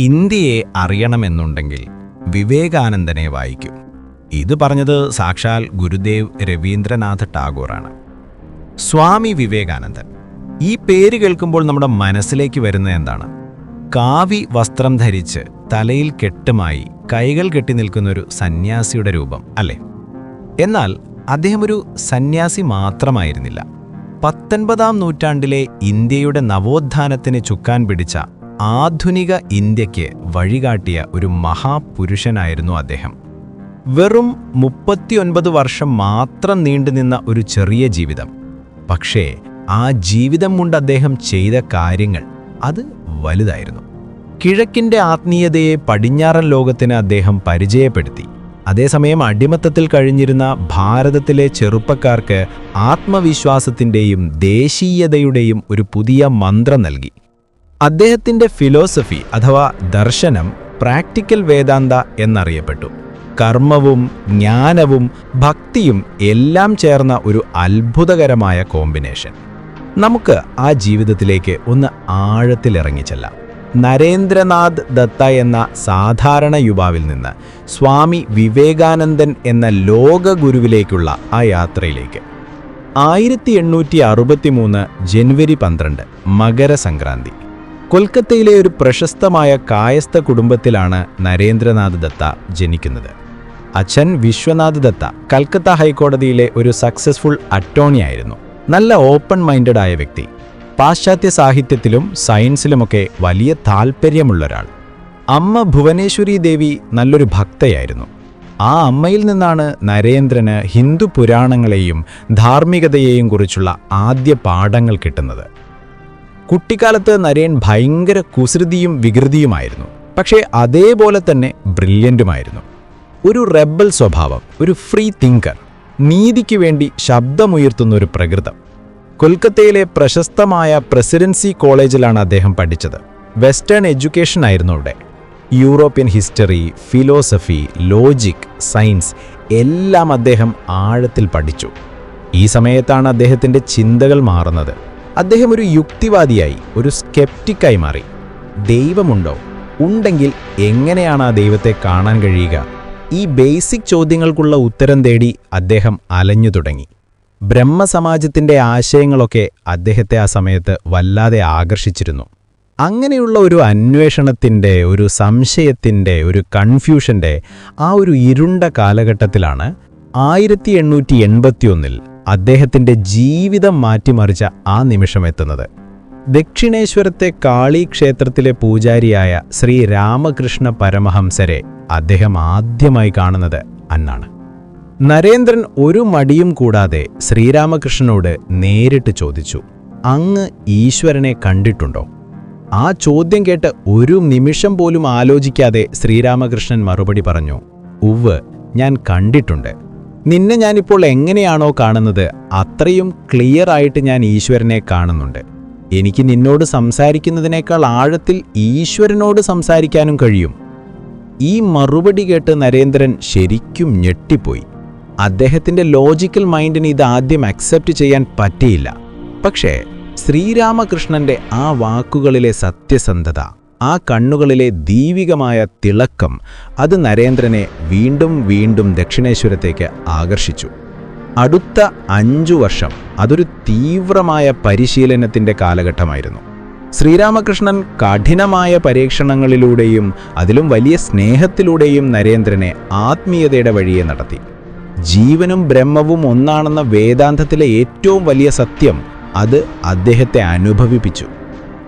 ഇന്ത്യയെ അറിയണമെന്നുണ്ടെങ്കിൽ വിവേകാനന്ദനെ വായിക്കും. ഇത് പറഞ്ഞത് സാക്ഷാൽ ഗുരുദേവ് രവീന്ദ്രനാഥ് ടാഗോറാണ്. സ്വാമി വിവേകാനന്ദൻ. ഈ പേര് കേൾക്കുമ്പോൾ നമ്മുടെ മനസ്സിലേക്ക് വരുന്നത് എന്താണ്? കാവി വസ്ത്രം ധരിച്ച് തലയിൽ കെട്ടുമായി കൈകൾ കെട്ടി നിൽക്കുന്നൊരു സന്യാസിയുടെ രൂപം അല്ലേ? എന്നാൽ അദ്ദേഹം ഒരു സന്യാസി മാത്രമായിരുന്നില്ല. പത്തൊൻപതാം നൂറ്റാണ്ടിലെ ഇന്ത്യയുടെ നവോത്ഥാനത്തിന് ചുക്കാൻ പിടിച്ച ആധുനിക ഇന്ത്യയ്ക്ക് വഴികാട്ടിയ ഒരു മഹാപുരുഷനായിരുന്നു അദ്ദേഹം. വെറും മുപ്പത്തിയൊൻപത് വർഷം മാത്രം നീണ്ടുനിന്ന ഒരു ചെറിയ ജീവിതം. പക്ഷേ ആ ജീവിതം കൊണ്ട് അദ്ദേഹം ചെയ്ത കാര്യങ്ങൾ അത് വലുതായിരുന്നു. കിഴക്കിന്റെ ആത്മീയതയെ പടിഞ്ഞാറൻ ലോകത്തിന് അദ്ദേഹം പരിചയപ്പെടുത്തി. അതേസമയം അടിമത്തത്തിൽ കഴിഞ്ഞിരുന്ന ഭാരതത്തിലെ ചെറുപ്പക്കാർക്ക് ആത്മവിശ്വാസത്തിന്റെയും ദേശീയതയുടെയും ഒരു പുതിയ മന്ത്രം നൽകി. അദ്ദേഹത്തിന്റെ ഫിലോസഫി അഥവാ ദർശനം പ്രാക്ടിക്കൽ വേദാന്ത എന്നറിയപ്പെട്ടു. കർമ്മവും ജ്ഞാനവും ഭക്തിയും എല്ലാം ചേർന്ന ഒരു അത്ഭുതകരമായ കോമ്പിനേഷൻ. നമുക്ക് ആ ജീവിതത്തിലേക്ക് ഒന്ന് ആഴത്തിലിറങ്ങിച്ചെല്ലാം നരേന്ദ്രനാഥ് ദത്ത എന്ന സാധാരണ യുവാവിൽ നിന്ന് സ്വാമി വിവേകാനന്ദൻ എന്ന ലോകഗുരുവിലേക്കുള്ള ആ യാത്രയിലേക്ക്. ആയിരത്തി എണ്ണൂറ്റി അറുപത്തിമൂന്ന് ജനുവരി പന്ത്രണ്ട് മകരസംക്രാന്തി. കൊൽക്കത്തയിലെ ഒരു പ്രശസ്തമായ കായസ്ഥ കുടുംബത്തിലാണ് നരേന്ദ്രനാഥ് ദത്ത ജനിക്കുന്നത്. അച്ഛൻ വിശ്വനാഥ് ദത്ത കൽക്കത്ത ഹൈക്കോടതിയിലെ ഒരു സക്സസ്ഫുൾ അറ്റോണിയായിരുന്നു. നല്ല ഓപ്പൺ മൈൻഡഡ് ആയ വ്യക്തി. പാശ്ചാത്യ സാഹിത്യത്തിലും സയൻസിലുമൊക്കെ വലിയ താൽപ്പര്യമുള്ളൊരാൾ അമ്മ ഭുവനേശ്വരി ദേവി നല്ലൊരു ഭക്തയായിരുന്നു. ആ അമ്മയിൽ നിന്നാണ് നരേന്ദ്രന് ഹിന്ദു പുരാണങ്ങളെയും ധാർമ്മികതയെയും കുറിച്ചുള്ള ആദ്യ പാഠങ്ങൾ കിട്ടുന്നത്. കുട്ടിക്കാലത്ത് നരേൻ ഭയങ്കര കുസൃതിയും വികൃതിയുമായിരുന്നു. പക്ഷേ അതേപോലെ തന്നെ ബ്രില്യന്റുമായിരുന്നു ഒരു റെബൽ സ്വഭാവം ഒരു ഫ്രീ തിങ്കർ നീതിക്ക് വേണ്ടി ശബ്ദമുയർത്തുന്ന ഒരു പ്രകൃതം. കൊൽക്കത്തയിലെ പ്രശസ്തമായ പ്രസിഡൻസി കോളേജിലാണ് അദ്ദേഹം പഠിച്ചത്. വെസ്റ്റേൺ എഡ്യൂക്കേഷൻ ആയിരുന്നു അവിടെ. European history philosophy logic science എല്ലാം അദ്ദേഹം ആഴത്തിൽ പഠിച്ചു. ഈ സമയത്താണ് അദ്ദേഹത്തിന്റെ ചിന്തകൾ മാറുന്നത്. അദ്ദേഹം ഒരു യുക്തിവാദിയായി ഒരു സ്കെപ്റ്റിക്കായി മാറി. ദൈവമുണ്ടോ? ഉണ്ടെങ്കിൽ എങ്ങനെയാണ് ആ ദൈവത്തെ കാണാൻ കഴിയുക? ഈ ബേസിക് ചോദ്യങ്ങൾക്കുള്ള ഉത്തരം തേടി അദ്ദേഹം അലഞ്ഞു തുടങ്ങി. ബ്രഹ്മസമാജത്തിന്റെ ആശയങ്ങളൊക്കെ അദ്ദേഹത്തെ ആ സമയത്ത് വല്ലാതെ ആകർഷിച്ചിരുന്നു. അങ്ങനെയുള്ള ഒരു അന്വേഷണത്തിന്റെ ഒരു സംശയത്തിന്റെ ഒരു കൺഫ്യൂഷന്റെ ആ ഒരു ഇരുണ്ട കാലഘട്ടത്തിലാണ് ആയിരത്തി എണ്ണൂറ്റി എൺപത്തിയൊന്നിൽ അദ്ദേഹത്തിന്റെ ജീവിതം മാറ്റിമറിച്ച ആ നിമിഷം എത്തുന്നത്. ദക്ഷിണേശ്വരത്തെ കാളി ക്ഷേത്രത്തിലെ പൂജാരിയായ ശ്രീ രാമകൃഷ്ണ പരമഹംസരെ അദ്ദേഹം ആദ്യമായി കാണുന്നത് അന്നാണ്. നരേന്ദ്രൻ ഒരു മടിയും കൂടാതെ ശ്രീരാമകൃഷ്ണനോട് നേരിട്ട് ചോദിച്ചു അങ്ങ് ഈശ്വരനെ കണ്ടിട്ടുണ്ടോ? ആ ചോദ്യം കേട്ട് ഒരു നിമിഷം പോലും ആലോചിക്കാതെ ശ്രീരാമകൃഷ്ണൻ മറുപടി പറഞ്ഞു ഉവ് ഞാൻ കണ്ടിട്ടുണ്ട്. നിന്നെ ഞാനിപ്പോൾ എങ്ങനെയാണോ കാണുന്നത് അത്രയും ക്ലിയർ ആയിട്ട് ഞാൻ ഈശ്വരനെ കാണുന്നുണ്ട്. എനിക്ക് നിന്നോട് സംസാരിക്കുന്നതിനേക്കാൾ ആഴത്തിൽ ഈശ്വരനോട് സംസാരിക്കാനും കഴിയും. ഈ മറുപടി കേട്ട് നരേന്ദ്രൻ ശരിക്കും ഞെട്ടിപ്പോയി. അദ്ദേഹത്തിന്റെ ലോജിക്കൽ മൈൻഡിന് ഇത് ആദ്യം അക്സെപ്റ്റ് ചെയ്യാൻ പറ്റിയില്ല. പക്ഷേ ശ്രീരാമകൃഷ്ണന്റെ ആ വാക്കുകളിലെ സത്യസന്ധത ആ കണ്ണുകളിലെ ദീവികമായ തിളക്കം അത് നരേന്ദ്രനെ വീണ്ടും വീണ്ടും ദക്ഷിണേശ്വരത്തേക്ക് ആകർഷിച്ചു. അടുത്ത അഞ്ചു വർഷം അതൊരു തീവ്രമായ പരിശീലനത്തിന്റെ കാലഘട്ടമായിരുന്നു. ശ്രീരാമകൃഷ്ണൻ കഠിനമായ പരീക്ഷണങ്ങളിലൂടെയും അതിലും വലിയ സ്നേഹത്തിലൂടെയും നരേന്ദ്രനെ ആത്മീയതയുടെ വഴിയെ നടത്തി. ജീവനും ബ്രഹ്മവും ഒന്നാണെന്ന വേദാന്തത്തിലെ ഏറ്റവും വലിയ സത്യം അത് അദ്ദേഹത്തെ അനുഭവിപ്പിച്ചു.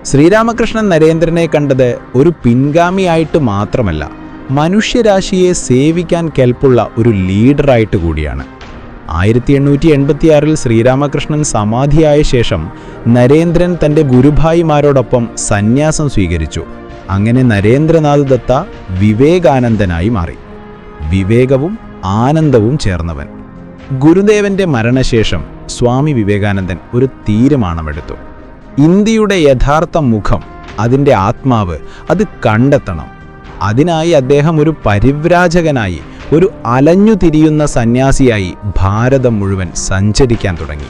ശ്രീരാമകൃഷ്ണൻ നരേന്ദ്രനെ കണ്ടത് ഒരു പിൻഗാമിയായിട്ട് മാത്രമല്ല മനുഷ്യരാശിയെ സേവിക്കാൻ കെൽപ്പുള്ള ഒരു ലീഡറായിട്ട് കൂടിയാണ്. ആയിരത്തി എണ്ണൂറ്റി എൺപത്തിയാറിൽ ശ്രീരാമകൃഷ്ണൻ സമാധിയായ ശേഷം നരേന്ദ്രൻ തന്റെ ഗുരുഭായിമാരോടൊപ്പം സന്യാസം സ്വീകരിച്ചു. അങ്ങനെ നരേന്ദ്രനാഥ് ദത്ത വിവേകാനന്ദനായി മാറി. വിവേകവും ആനന്ദവും ചേർന്നവൻ. ഗുരുദേവന്റെ മരണശേഷം സ്വാമി വിവേകാനന്ദൻ ഒരു തീരുമാനമെടുത്തു. ഇന്ത്യയുടെ യഥാർത്ഥ മുഖം അതിന്റെ ആത്മാവ് അത് കണ്ടെത്തണം. അതിനായി അദ്ദേഹം ഒരു പരിവ്രാജകനായി ഒരു അലഞ്ഞു തിരിയുന്ന സന്യാസിയായി ഭാരതം മുഴുവൻ സഞ്ചരിക്കാൻ തുടങ്ങി.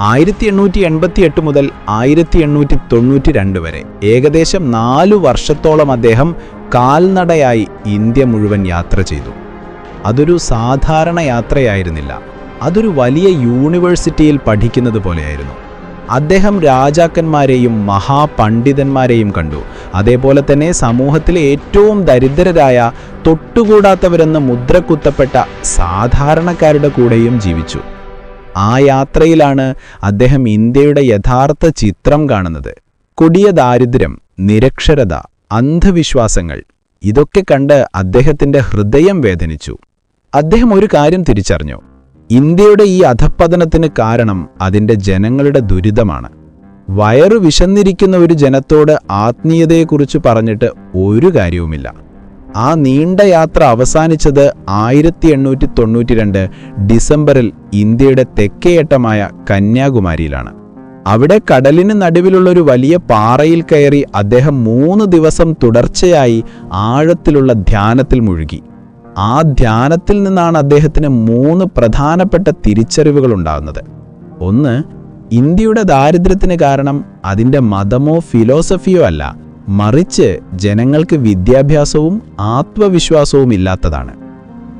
ആയിരത്തി എണ്ണൂറ്റി എൺപത്തി എട്ട് മുതൽ ആയിരത്തി എണ്ണൂറ്റി തൊണ്ണൂറ്റി രണ്ട് വരെ ഏകദേശം നാലു വർഷത്തോളം അദ്ദേഹം കാൽനടയായി ഇന്ത്യ മുഴുവൻ യാത്ര ചെയ്തു. അതൊരു സാധാരണ യാത്രയായിരുന്നില്ല. അതൊരു വലിയ യൂണിവേഴ്സിറ്റിയിൽ പഠിക്കുന്നത് പോലെയായിരുന്നു. അദ്ദേഹം രാജാക്കന്മാരെയും മഹാപണ്ഡിതന്മാരെയും കണ്ടു. അതേപോലെ തന്നെ സമൂഹത്തിലെ ഏറ്റവും ദരിദ്രരായ തൊട്ടുകൂടാത്തവരെന്ന് മുദ്രകുത്തപ്പെട്ട സാധാരണക്കാരുടെ കൂടെയും ജീവിച്ചു. ആ യാത്രയിലാണ് അദ്ദേഹം ഇന്ത്യയുടെ യഥാർത്ഥ ചിത്രം കാണുന്നത്. കൊടിയ ദാരിദ്ര്യം നിരക്ഷരത അന്ധവിശ്വാസങ്ങൾ ഇതൊക്കെ കണ്ട് അദ്ദേഹത്തിന്റെ ഹൃദയം വേദനിച്ചു. അദ്ദേഹം ഒരു കാര്യം തിരിച്ചറിഞ്ഞു. ഇന്ത്യയുടെ ഈ അധപ്പതനത്തിന് കാരണം അതിന്റെ ജനങ്ങളുടെ ദുരിതമാണ്. വയറു വിശന്നിരിക്കുന്ന ഒരു ജനത്തോട് ആത്മീയതയെക്കുറിച്ച് പറഞ്ഞിട്ട് ഒരു കാര്യവുമില്ല. ആ നീണ്ട യാത്ര അവസാനിച്ചത് ആയിരത്തി എണ്ണൂറ്റി തൊണ്ണൂറ്റി രണ്ട് ഡിസംബറിൽ ഇന്ത്യയുടെ തെക്കേയറ്റമായ കന്യാകുമാരിയിലാണ്. അവിടെ കടലിന് നടുവിലുള്ള ഒരു വലിയ പാറയിൽ കയറി അദ്ദേഹം മൂന്ന് ദിവസം തുടർച്ചയായി ആഴത്തിലുള്ള ധ്യാനത്തിൽ മുഴുകി. ആ ധ്യാനത്തിൽ നിന്നാണ് അദ്ദേഹത്തിന് മൂന്ന് പ്രധാനപ്പെട്ട തിരിച്ചറിവുകൾ ഉണ്ടാകുന്നത്. ഒന്ന് ഇന്ത്യയുടെ ദാരിദ്ര്യത്തിന് കാരണം അതിന്റെ മതമോ ഫിലോസഫിയോ അല്ല മറിച്ച് ജനങ്ങൾക്ക് വിദ്യാഭ്യാസവും ആത്മവിശ്വാസവും ഇല്ലാത്തതാണ്.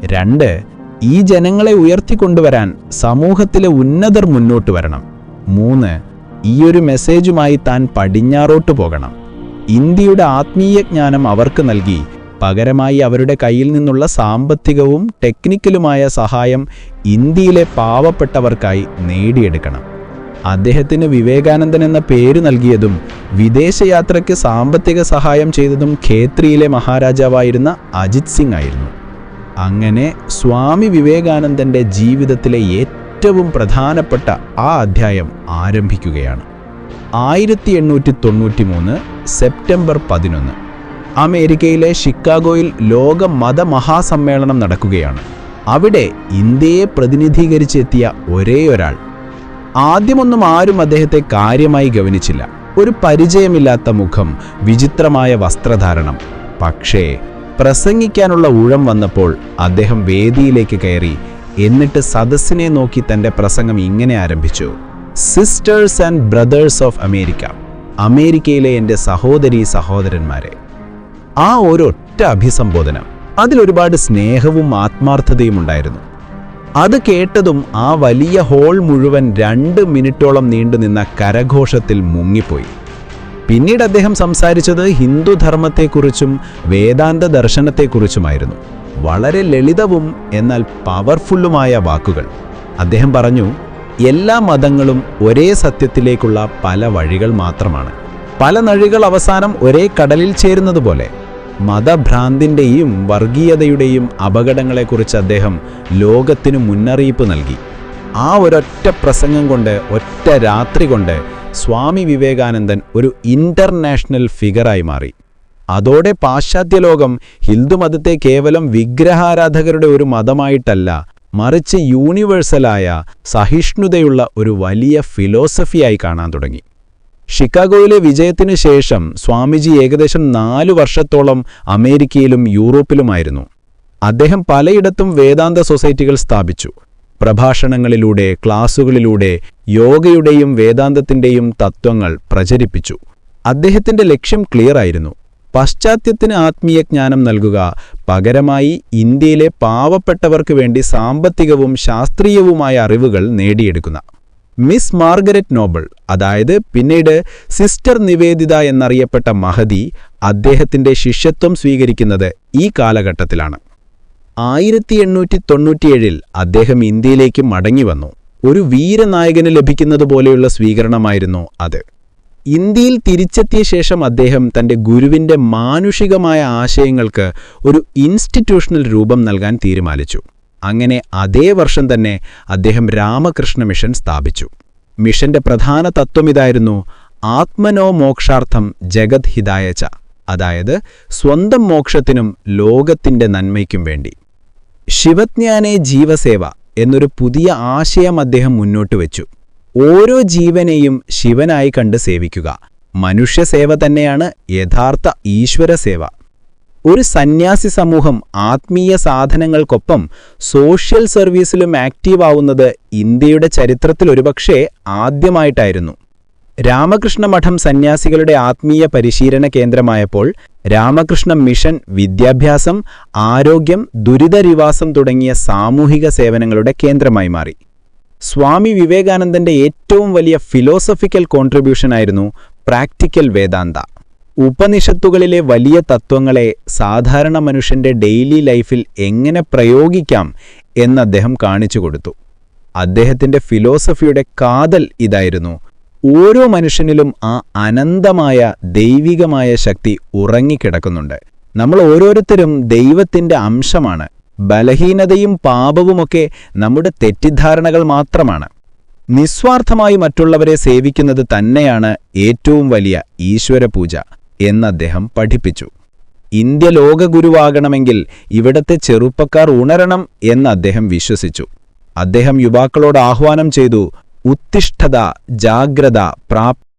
രണ്ട് ഈ ജനങ്ങളെ ഉയർത്തിക്കൊണ്ടുവരാൻ സമൂഹത്തിലെ ഉന്നതർ മുന്നോട്ട് വരണം. മൂന്ന് ഈയൊരു മെസ്സേജുമായി താൻ പടിഞ്ഞാറോട്ട് പോകണം. ഇന്ത്യയുടെ ആത്മീയ ജ്ഞാനം അവർക്ക് നൽകി പകരമായി അവരുടെ കയ്യിൽ നിന്നുള്ള സാമ്പത്തികവും ടെക്നിക്കലുമായ സഹായം ഇന്ത്യയിലെ പാവപ്പെട്ടവർക്കായി നേടിയെടുക്കണം. അദ്ദേഹത്തിന് വിവേകാനന്ദൻ എന്ന പേര് നൽകിയതും വിദേശയാത്രയ്ക്ക് സാമ്പത്തിക സഹായം ചെയ്തതും ഖേത്രിയിലെ മഹാരാജാവായിരുന്ന അജിത് സിംഗ് ആയിരുന്നു. അങ്ങനെ സ്വാമി വിവേകാനന്ദന്റെ ജീവിതത്തിലെ ഏറ്റവും പ്രധാനപ്പെട്ട ആ അധ്യായം ആരംഭിക്കുകയാണ്. ആയിരത്തി എണ്ണൂറ്റി തൊണ്ണൂറ്റി മൂന്ന് സെപ്റ്റംബർ പതിനൊന്ന്. അമേരിക്കയിലെ ഷിക്കാഗോയിൽ ലോക മതമഹാസമ്മേളനം നടക്കുകയാണ്. അവിടെ ഇന്ത്യയെ പ്രതിനിധീകരിച്ചെത്തിയ ഒരേയൊരാൾ. ആദ്യമൊന്നും ആരും അദ്ദേഹത്തെ കാര്യമായി ഗവനിച്ചില്ല. ഒരു പരിചയമില്ലാത്ത മുഖം വിചിത്രമായ വസ്ത്രധാരണം. പക്ഷേ പ്രസംഗിക്കാനുള്ള ഊഴം വന്നപ്പോൾ അദ്ദേഹം വേദിയിലേക്ക് കയറി എന്നിട്ട് സദസ്സിനെ നോക്കി തന്റെ പ്രസംഗം ഇങ്ങനെ ആരംഭിച്ചു. Sisters and brothers of America അമേരിക്കയിലെ എന്റെ സഹോദരി സഹോദരന്മാരെ ആ ഒരൊറ്റ അഭിസംബോധന. അതിലൊരുപാട് സ്നേഹവും ആത്മാർത്ഥതയും ഉണ്ടായിരുന്നു. അത് കേട്ടതും ആ വലിയ ഹോൾ മുഴുവൻ രണ്ട് മിനിറ്റോളം നീണ്ടുനിന്ന കരഘോഷത്തിൽ മുങ്ങിപ്പോയി. പിന്നീട് അദ്ദേഹം സംസാരിച്ചത് ഹിന്ദുധർമ്മത്തെക്കുറിച്ചും വേദാന്ത ദർശനത്തെക്കുറിച്ചുമായിരുന്നു. വളരെ ലളിതവും എന്നാൽ പവർഫുള്ളുമായ വാക്കുകൾ. അദ്ദേഹം പറഞ്ഞു എല്ലാ മതങ്ങളും ഒരേ സത്യത്തിലേക്കുള്ള പല വഴികൾ മാത്രമാണ്. പല നഴികൾ അവസാനം ഒരേ കടലിൽ ചേരുന്നതുപോലെ. മതഭ്രാന്തിന്റെയും വർഗീയതയുടെയും അപകടങ്ങളെക്കുറിച്ച് അദ്ദേഹം ലോകത്തിന് മുന്നറിയിപ്പ് നൽകി. ആ ഒരൊറ്റ പ്രസംഗം കൊണ്ട് ഒറ്റ രാത്രി കൊണ്ട് സ്വാമി വിവേകാനന്ദൻ ഒരു ഇന്റർനാഷണൽ ഫിഗറായി മാറി. അതോടെ പാശ്ചാത്യ ലോകം ഹിന്ദുമതത്തെ കേവലം വിഗ്രഹാരാധകരുടെ ഒരു മതമായിട്ടല്ല മറിച്ച് യൂണിവേഴ്സലായ സഹിഷ്ണുതയുള്ള ഒരു വലിയ ഫിലോസഫിയായി കാണാൻ തുടങ്ങി. ഷിക്കാഗോയിലെ വിജയത്തിനു ശേഷം സ്വാമിജി ഏകദേശം നാലു വർഷത്തോളം അമേരിക്കയിലും യൂറോപ്പിലുമായിരുന്നു. അദ്ദേഹം പലയിടത്തും വേദാന്ത സൊസൈറ്റികൾ സ്ഥാപിച്ചു. പ്രഭാഷണങ്ങളിലൂടെ ക്ലാസുകളിലൂടെ യോഗയുടെയും വേദാന്തത്തിന്റെയും തത്വങ്ങൾ പ്രചരിപ്പിച്ചു. അദ്ദേഹത്തിന്റെ ലക്ഷ്യം ക്ലിയറായിരുന്നു പശ്ചാത്യത്തിന് ആത്മീയ ജ്ഞാനം നൽകുക പകരമായി ഇന്ത്യയിലെ പാവപ്പെട്ടവർക്ക് വേണ്ടി സാമ്പത്തികവും ശാസ്ത്രീയവുമായ അറിവുകൾ നേടിയെടുക്കുന്ന. മിസ് മാർഗരറ്റ് നോബിൾ അതായത് പിന്നീട് സിസ്റ്റർ നിവേദിത എന്നറിയപ്പെട്ട മഹതി അദ്ദേഹത്തിന്റെ ശിഷ്യത്വം സ്വീകരിക്കുന്നത് ഈ കാലഘട്ടത്തിലാണ്. ആയിരത്തി എണ്ണൂറ്റി തൊണ്ണൂറ്റിയേഴിൽ അദ്ദേഹം ഇന്ത്യയിലേക്ക് മടങ്ങിവന്നു ഒരു വീരനായകന് ലഭിക്കുന്നത് പോലെയുള്ള സ്വീകരണമായിരുന്നു അത്. ഇന്ത്യയിൽ തിരിച്ചെത്തിയ ശേഷം അദ്ദേഹം തന്റെ ഗുരുവിന്റെ മാനുഷികമായ ആശയങ്ങൾക്ക് ഒരു ഇൻസ്റ്റിറ്റ്യൂഷണൽ രൂപം നൽകാൻ തീരുമാനിച്ചു. അങ്ങനെ അതേ വർഷം തന്നെ അദ്ദേഹം രാമകൃഷ്ണ മിഷൻ സ്ഥാപിച്ചു. മിഷന്റെ പ്രധാന തത്വം ഇതായിരുന്നു ആത്മനോ മോക്ഷാർത്ഥം ജഗത് ഹിതായച്ച അതായത് സ്വന്തം മോക്ഷത്തിനും ലോകത്തിന്റെ നന്മയ്ക്കും വേണ്ടി. ശിവജ്ഞാനെ ജീവസേവ എന്നൊരു പുതിയ ആശയം അദ്ദേഹം മുന്നോട്ട് വെച്ചു. ഓരോ ജീവനെയും ശിവനായി കണ്ട് സേവിക്കുക. മനുഷ്യസേവ തന്നെയാണ് യഥാർത്ഥ ഈശ്വരസേവ. ഒരു സന്യാസി സമൂഹം ആത്മീയ സാധനങ്ങൾക്കൊപ്പം സോഷ്യൽ സർവീസിലും ആക്റ്റീവ് ആവുന്നത് ഇന്ത്യയുടെ ചരിത്രത്തിൽ ഒരുപക്ഷെ ആദ്യമായിട്ടായിരുന്നു. രാമകൃഷ്ണ മഠം സന്യാസികളുടെ ആത്മീയ പരിശീലന കേന്ദ്രമായപ്പോൾ രാമകൃഷ്ണ മിഷൻ വിദ്യാഭ്യാസം ആരോഗ്യം ദുരിതരിവാസം തുടങ്ങിയ സാമൂഹിക സേവനങ്ങളുടെ കേന്ദ്രമായി മാറി. സ്വാമി വിവേകാനന്ദന്റെ ഏറ്റവും വലിയ ഫിലോസഫിക്കൽ കോൺട്രിബ്യൂഷനായിരുന്നു പ്രാക്ടിക്കൽ വേദാന്ത. ഉപനിഷത്തുകളിലെ വലിയ തത്വങ്ങളെ സാധാരണ മനുഷ്യന്റെ ഡെയിലി ലൈഫിൽ എങ്ങനെ പ്രയോഗിക്കാം എന്ന് അദ്ദേഹം കാണിച്ചു കൊടുത്തു. അദ്ദേഹത്തിന്റെ ഫിലോസഫിയുടെ കാതൽ ഇതായിരുന്നു. ഓരോ മനുഷ്യനിലും ആ അനന്തമായ ദൈവികമായ ശക്തി ഉറങ്ങിക്കിടക്കുന്നുണ്ട്. നമ്മൾ ഓരോരുത്തരും ദൈവത്തിന്റെ അംശമാണ്. ബലഹീനതയും പാപവുമൊക്കെ നമ്മുടെ തെറ്റിദ്ധാരണകൾ മാത്രമാണ്. നിസ്വാർത്ഥമായി മറ്റുള്ളവരെ സേവിക്കുന്നത് തന്നെയാണ് ഏറ്റവും വലിയ ഈശ്വരപൂജ. എന്ന് അദ്ദേഹം പഠിപ്പിച്ചു. ഇന്ത്യ ലോകഗുരുവാകണമെങ്കിൽ ഇവിടത്തെ ചെറുപ്പക്കാർ ഉണരണം എന്ന് അദ്ദേഹം വിശ്വസിച്ചു. അദ്ദേഹം യുവാക്കളോട് ആഹ്വാനം ചെയ്തു ഉത്തിഷ്ഠത ജാഗ്രത പ്രാപ്